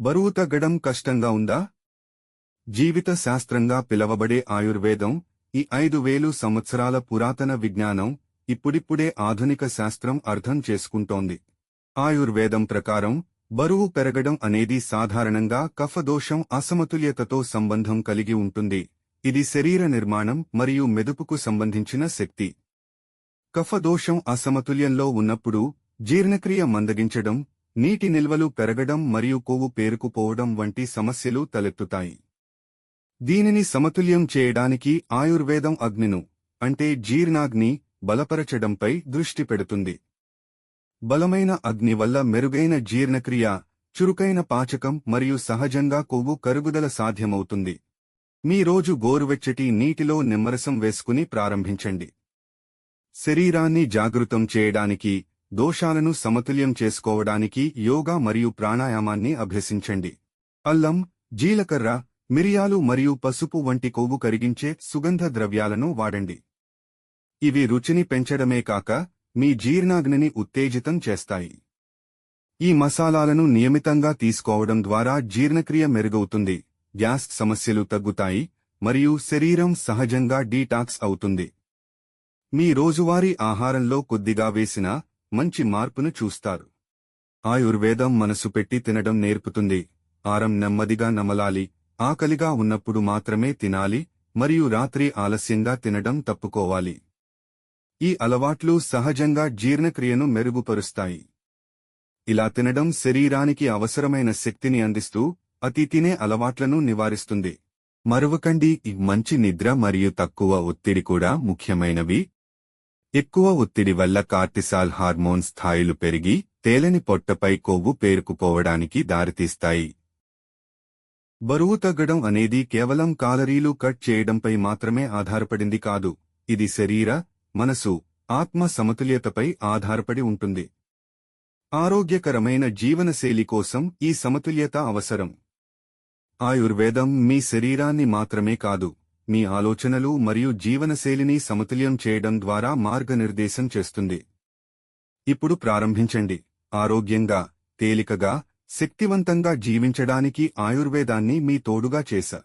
బరువు తగ్గడం కష్టంగా ఉందా? జీవిత శాస్త్రంగా పిలవబడే ఆయుర్వేదం ఈ ఐదు వేలు సంవత్సరాల పురాతన విజ్ఞానం ఇప్పుడిప్పుడే ఆధునిక శాస్త్రం అర్థం చేసుకుంటోంది. ఆయుర్వేదం ప్రకారం బరువు పెరగడం అనేది సాధారణంగా కఫదోషం అసమతుల్యతతో సంబంధం కలిగి ఉంటుంది. ఇది శరీర నిర్మాణం మరియు మెదుపుకు సంబంధించిన శక్తి. కఫదోషం అసమతుల్యంలో ఉన్నప్పుడు జీర్ణక్రియ మందగించడం నీటి నిల్వలు పెరగడం మరియు కొవ్వు పేరుకుపోవడం వంటి సమస్యలు తలెత్తుతాయి. దీనిని సమతుల్యం చేయడానికి ఆయుర్వేదం అగ్నిను అంటే జీర్ణాగ్ని బలపరచడంపై దృష్టి పెడుతుంది. బలమైన అగ్ని వల్ల మెరుగైన జీర్ణక్రియ చురుకైన పాచకం మరియు సహజంగా కొవ్వు కరుగుదల సాధ్యమవుతుంది. మీ రోజు గోరువెచ్చటి నీటిలో నిమ్మరసం వేసుకుని ప్రారంభించండి. శరీరాన్ని జాగృతం చేయడానికి దోషాలను సమతుల్యం చేసుకోవడానికి యోగా మరియు ప్రాణాయామాన్ని అభ్యసించండి. అల్లం జీలకర్ర మిరియాలు మరియు పసుపు వంటి కొవ్వు కరిగించే సుగంధ ద్రవ్యాలను వాడండి. ఇవి రుచిని పెంచడమే కాక మీ జీర్ణాగ్నిని ఉత్తేజితం చేస్తాయి. ఈ మసాలాలను నియమితంగా తీసుకోవడం ద్వారా జీర్ణక్రియ మెరుగవుతుంది గ్యాస్ సమస్యలు తగ్గుతాయి మరియు శరీరం సహజంగా డీటాక్స్ అవుతుంది. మీ రోజువారీ ఆహారంలో కొద్దిగా వేసిన మంచి మార్పును చూస్తారు. ఆయుర్వేదం మనసు పెట్టి తినడం నేర్పుతుంది. ఆరం నెమ్మదిగా నమలాలి. ఆకలిగా ఉన్నప్పుడు మాత్రమే తినాలి. మరియు రాత్రి ఆలస్యంగా తినడం తప్పుకోవాలి. ఈ అలవాట్లు సహజంగా జీర్ణక్రియను మెరుగుపరుస్తాయి. ఇలా తినడం శరీరానికి అవసరమైన శక్తిని అందిస్తూ అతి తినే అలవాట్లను నివారిస్తుంది. మరువకండి. మంచి నిద్ర మరియు తక్కువ ఒత్తిడి కూడా ముఖ్యమైనవి. ఎక్కువ ఒత్తిడి వల్ల కార్టిసాల్ హార్మోన్ స్థాయిలు పెరిగి తేలని పొట్టపై కొవ్వు పేరుకుపోవడానికి దారితీస్తాయి. బరువు తగ్గడం అనేది కేవలం కాలరీలు కట్ చేయడంపై మాత్రమే ఆధారపడింది కాదు ఇది శరీర మనసు ఆత్మ సమతుల్యతపై ఆధారపడి ఉంటుంది. ఆరోగ్యకరమైన జీవనశైలి కోసం ఈ సమతుల్యత అవసరం. ఆయుర్వేదం మీ శరీరాన్ని మాత్రమే కాదు మీ ఆలోచనలు మరియు జీవనశైలిని సమతుల్యం చేయడం ద్వారా మార్గనిర్దేశం చేస్తుంది. ఇప్పుడు ప్రారంభించండి. ఆరోగ్యంగా తేలికగా శక్తివంతంగా జీవించడానికి ఆయుర్వేదాన్ని మీ తోడుగా చేశా